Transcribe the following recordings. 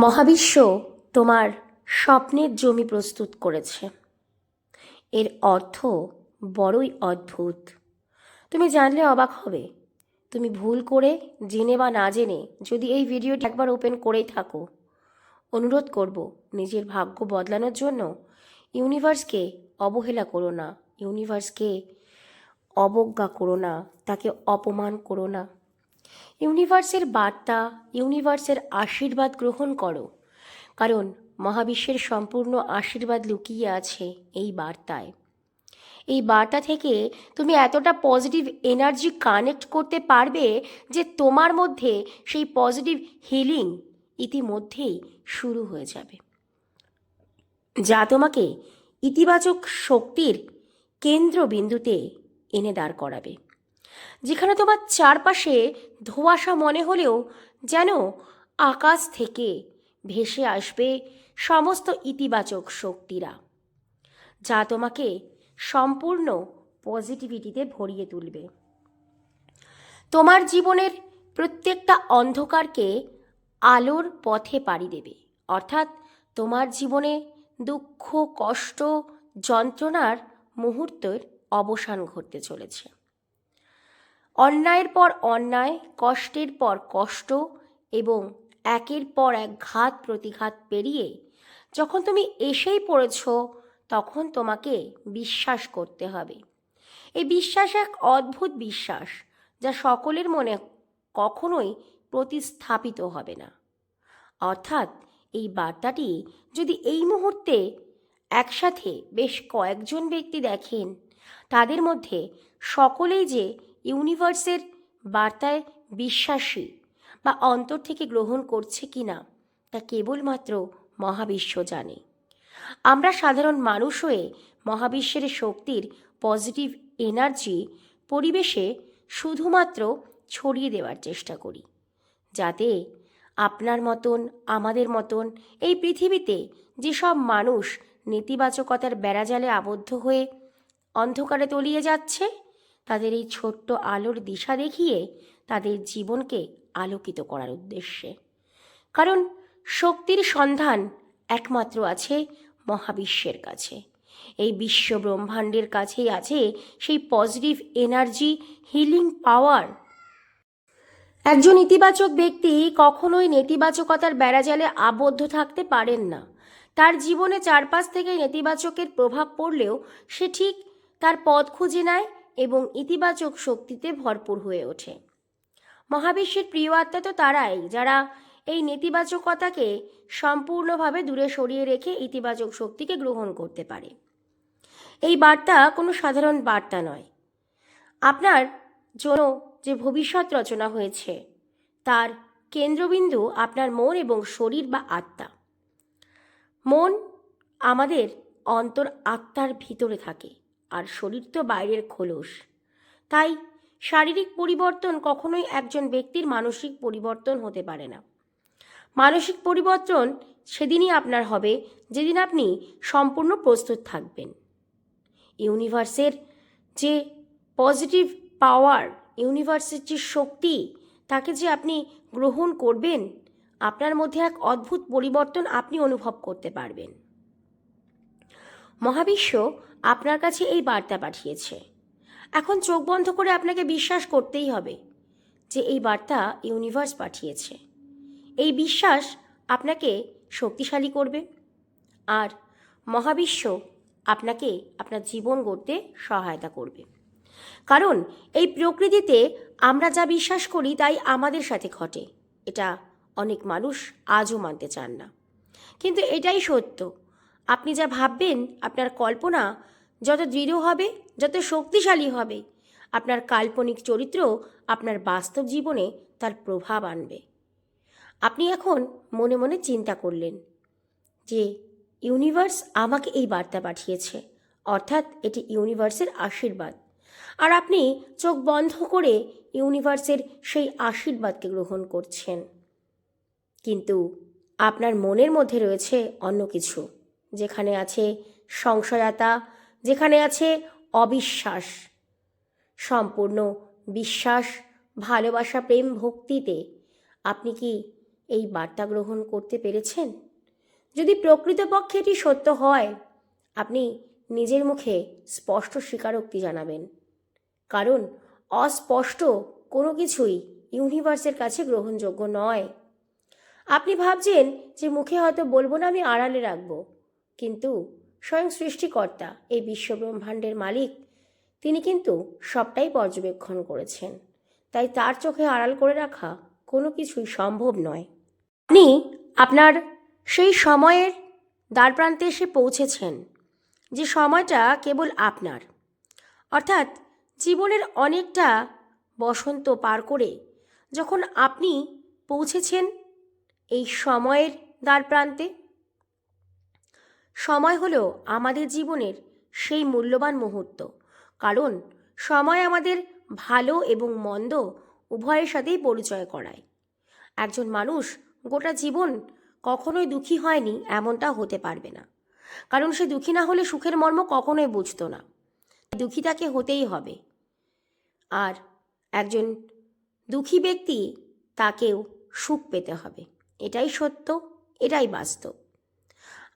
মহাবিশ্ব তোমার স্বপ্নের জমি প্রস্তুত করেছে। এর অর্থ বড়ই অদ্ভুত। তুমি জানলে অবাক হবে। তুমি ভুল করে জেনে বা না জেনে যদি এই ভিডিওটি একবার ওপেন করেই থাকো, অনুরোধ করব নিজের ভাগ্য বদলানোর জন্য ইউনিভার্সকে অবহেলা করো না, ইউনিভার্সকে অবজ্ঞা করো না, তাকে অপমান করো না। ইউনিভার্সের বার্তা, ইউনিভার্সের আশীর্বাদ গ্রহণ করো। কারণ মহাবিশ্বের সম্পূর্ণ আশীর্বাদ লুকিয়ে আছে এই বার্তায়। এই বার্তা থেকে তুমি এতটা পজিটিভ এনার্জি কানেক্ট করতে পারবে যে তোমার মধ্যে সেই পজিটিভ হিলিং ইতিমধ্যেই শুরু হয়ে যাবে। যা তোমাকে ইতিবাচক শক্তির কেন্দ্রবিন্দুতে এনে দাঁড় করাবে। যেখানে তোমার চারপাশে ধোঁয়াশা মনে হলেও যেন আকাশ থেকে ভেসে আসবে সমস্ত ইতিবাচক শক্তিরা, যা তোমাকে সম্পূর্ণ পজিটিভিটিতে ভরিয়ে তুলবে। তোমার জীবনের প্রত্যেকটা অন্ধকারকে আলোর পথে পাড়ি দেবে। অর্থাৎ তোমার জীবনে দুঃখ, কষ্ট, যন্ত্রণার মুহূর্তের অবসান ঘটতে চলেছে। অন্যায়ের পর অন্যায়, কষ্টের পর কষ্ট এবং একের পর এক ঘাত প্রতিঘাত পেরিয়ে যখন তুমি এসেই পড়েছ, তখন তোমাকে বিশ্বাস করতে হবে। এই বিশ্বাস এক অদ্ভুত বিশ্বাস যা সকলের মনে কখনোই প্রতিস্থাপিত হবে না। অর্থাৎ এই বার্তাটি যদি এই মুহূর্তে একসাথে বেশ কয়েকজন ব্যক্তি দেখেন, তাদের মধ্যে সকলেই যে ইউনিভার্সের বার্তায় বিশ্বাসী বা অন্তর থেকে গ্রহণ করছে কি না, তা কেবলমাত্র মহাবিশ্ব জানে। আমরা সাধারণ মানুষ হয়ে মহাবিশ্বের শক্তির পজিটিভ এনার্জি পরিবেশে শুধুমাত্র ছড়িয়ে দেওয়ার চেষ্টা করি, যাতে আপনার মতন, আমাদের মতন এই পৃথিবীতে যেসব মানুষ নেতিবাচকতার বেড়াজালে আবদ্ধ হয়ে অন্ধকারে তলিয়ে যাচ্ছে তাদের এই ছোট্ট আলোর দিশা দেখিয়ে তাদের জীবনকে আলোকিত করার উদ্দেশ্যে। কারণ শক্তির সন্ধান একমাত্র আছে মহাবিশ্বের কাছে। এই বিশ্ব ব্রহ্মাণ্ডের কাছেই আছে সেই পজিটিভ এনার্জি হিলিং পাওয়ার একজন ইতিবাচক ব্যক্তি কখনোই নেতিবাচকতার বেড়াজালে আবদ্ধ থাকতে পারেন না। তার জীবনে চারপাশ থেকে নেতিবাচকের প্রভাব পড়লেও সে ঠিক তার পথ খুঁজে নেয় এবং ইতিবাচক শক্তিতে ভরপুর হয়ে ওঠে। মহাবিশ্বের প্রিয় আত্মা তো তারাই, যারা এই নেতিবাচকতাকে সম্পূর্ণভাবে দূরে সরিয়ে রেখে ইতিবাচক শক্তিকে গ্রহণ করতে পারে। এই বার্তা কোনো সাধারণ বার্তা নয়। আপনার জন্য যে ভবিষ্যৎ রচনা হয়েছে, তার কেন্দ্রবিন্দু আপনার মন এবং শরীর বা আত্মা। মন আমাদের অন্তর আত্মার ভিতরে থাকে। আর শরীর তো বাইরের খোলস। তাই শারীরিক পরিবর্তন কখনোই একজন ব্যক্তির মানসিক পরিবর্তন হতে পারে না। মানসিক পরিবর্তন সেদিনই আপনার হবে, যেদিন আপনি সম্পূর্ণ প্রস্তুত থাকবেন। ইউনিভার্সের যে পজিটিভ পাওয়ার, ইউনিভার্সের যে শক্তি, তাকে যে আপনি গ্রহণ করবেন, আপনার মধ্যে এক অদ্ভুত পরিবর্তন আপনি অনুভব করতে পারবেন। মহাবিশ্ব আপনার কাছে এই বার্তা পাঠিয়েছে। এখন চোখ বন্ধ করে আপনাকে বিশ্বাস করতেই হবে যে এই বার্তা ইউনিভার্স পাঠিয়েছে। এই বিশ্বাস আপনাকে শক্তিশালী করবে আর মহাবিশ্ব আপনাকে আপনার জীবন গড়তে সহায়তা করবে। কারণ এই প্রকৃতিতে আমরা যা বিশ্বাস করি তাই আমাদের সাথে ঘটে। এটা অনেক মানুষ আজও মানতে চান না। কিন্তু এটাই সত্য আপনি যা ভাববেন, আপনার কল্পনা যত দৃঢ় হবে, যত শক্তিশালী হবে, আপনার কাল্পনিক চরিত্র আপনার বাস্তব জীবনে তার প্রভাব আনবে। আপনি এখন মনে মনে চিন্তা করলেন যে, ইউনিভার্স আমাকে এই বার্তা পাঠিয়েছে, অর্থাৎ এটি ইউনিভার্সের আশীর্বাদ। আর আপনি চোখ বন্ধ করে ইউনিভার্সের সেই আশীর্বাদকে গ্রহণ করছেন। কিন্তু আপনার মনের মধ্যে রয়েছে অন্য কিছু। যেখানে আছে সংশয়তা, যেখানে আছে অবিশ্বাস। সম্পূর্ণ বিশ্বাস, ভালোবাসা, প্রেম, ভক্তিতে আপনি কি এই বার্তা গ্রহণ করতে পেরেছেন? যদি প্রকৃতপক্ষে এটি সত্য হয়, আপনি নিজের মুখে স্পষ্ট স্বীকারোক্তি জানাবেন। কারণ অস্পষ্ট কোনো কিছুই ইউনিভার্সের কাছে গ্রহণযোগ্য নয়। আপনি ভাবছেন যে মুখে হয়তো বলব না, আমি আড়ালে রাখব। কিন্তু স্বয়ং সৃষ্টিকর্তা এই বিশ্বব্রহ্মাণ্ডের মালিক, তিনি কিন্তু সবটাই পর্যবেক্ষণ করেছেন। তাই তার চোখে আড়াল করে রাখা কোনো কিছুই সম্ভব নয়। আপনি আপনার সেই সময়ের দ্বারপ্রান্তে এসে পৌঁছেছেন, যে সময়টা কেবল আপনার। অর্থাৎ জীবনের অনেকটা বসন্ত পার করে যখন আপনি পৌঁছেছেন এই সময়ের দ্বারপ্রান্তে সময় হলো আমাদের জীবনের সেই মূল্যবান মুহূর্ত। কারণ সময় আমাদের ভালো এবং মন্দ উভয়ের সাথেই পরিচয় করায়। একজন মানুষ গোটা জীবন কখনোই দুঃখী হয়নি এমনটা হতে পারবে না। কারণ সে দুঃখী না হলে সুখের মর্ম কখনোই বুঝতো না। দুঃখী তাকে হতেই হবে। আর একজন দুঃখী ব্যক্তি তাকেও সুখ পেতে হবে। এটাই সত্য, এটাই বাস্তব।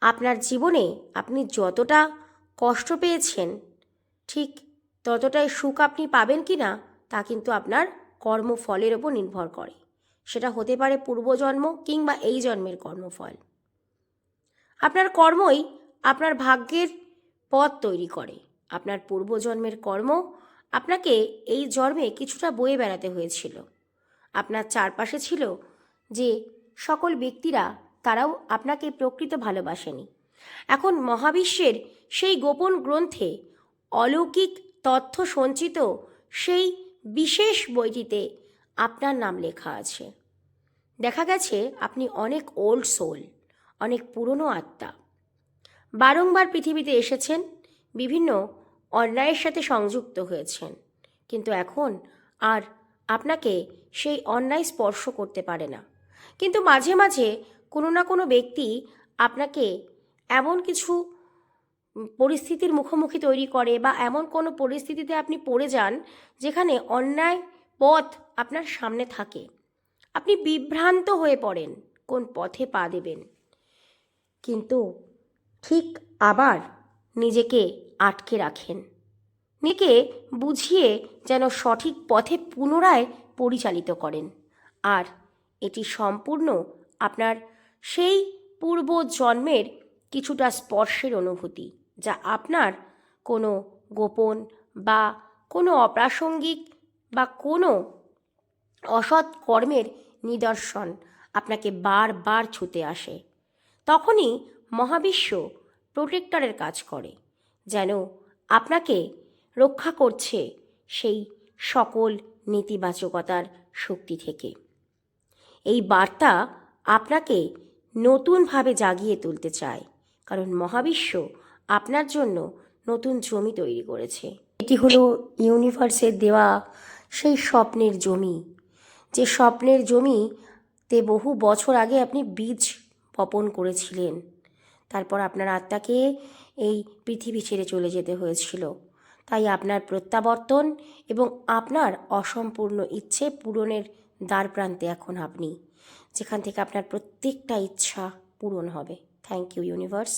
আপনার জীবনে আপনি যতটা কষ্ট পেয়েছেন, ঠিক ততটাই সুখ আপনি পাবেন কি না, তা কিন্তু আপনার কর্মফলের ওপর নির্ভর করে। সেটা হতে পারে পূর্বজন্ম কিংবা এই জন্মের কর্মফল। আপনার কর্মই আপনার ভাগ্যের পথ তৈরি করে। আপনার পূর্বজন্মের কর্ম আপনাকে এই জন্মে কিছুটা বয়ে বেড়াতে হয়েছিল। আপনার চারপাশে ছিল যে সকল ব্যক্তিরা তারাও আপনাকে প্রকৃত ভালোবাসেনি। এখন মহাবিশ্বের সেই গোপন গ্রন্থে অলৌকিক তথ্য সঞ্চিত সেই বিশেষ বইটিতে আপনার নাম লেখা আছে। দেখা গেছে আপনি অনেক ওল্ড সোল অনেক পুরনো আত্মা। বারংবার পৃথিবীতে এসেছেন, বিভিন্ন অন্যায়ের সাথে সংযুক্ত হয়েছেন। কিন্তু এখন আর আপনাকে সেই অন্যায় স্পর্শ করতে পারে না। কিন্তু মাঝে মাঝে কোনো না কোনো ব্যক্তি আপনাকে এমন কিছু পরিস্থিতির মুখোমুখি তৈরি করে বা এমন কোনো পরিস্থিতিতে আপনি পড়ে যান যেখানে অন্যায় পথ আপনার সামনে থাকে। আপনি বিভ্রান্ত হয়ে পড়েন, কোন পথে পা দেবেন। কিন্তু ঠিক আবার নিজেকে আটকে রাখেন। নিজেকে বুঝিয়ে যেন সঠিক পথে পুনরায় পরিচালিত করেন। আর এটি সম্পূর্ণ আপনার সেই পূর্ব জন্মের কিছুটা স্পর্শের অনুভূতি, যা আপনার কোনো গোপন বা কোনো অপ্রাসঙ্গিক বা কোনো অসৎ কর্মের নিদর্শন আপনাকে বারবার ছুতে আসে। তখনই মহাবিশ্ব প্রোটেক্টরের কাজ করে, যেন আপনাকে রক্ষা করছে সেই সকল নেতিবাচকতার শক্তি থেকে। এই বার্তা আপনাকে নতুনভাবে জাগিয়ে তুলতে চায় কারণ মহাবিশ্ব আপনার জন্য নতুন জমি তৈরি করেছে। এটি হলো ইউনিভার্সের দেওয়া সেই স্বপ্নের জমি। যে স্বপ্নের জমিতে বহু বছর আগে আপনি বীজ বপন করেছিলেন। তারপর আপনার আত্মাকে এই পৃথিবী ছেড়ে চলে যেতে হয়েছিল। তাই আপনার প্রত্যাবর্তন এবং আপনার অসম্পূর্ণ ইচ্ছে পূরণের দ্বার প্রান্তে এখন আপনি যেখান থেকে আপনার প্রত্যেকটা ইচ্ছা পূরণ হবে। Thank you universe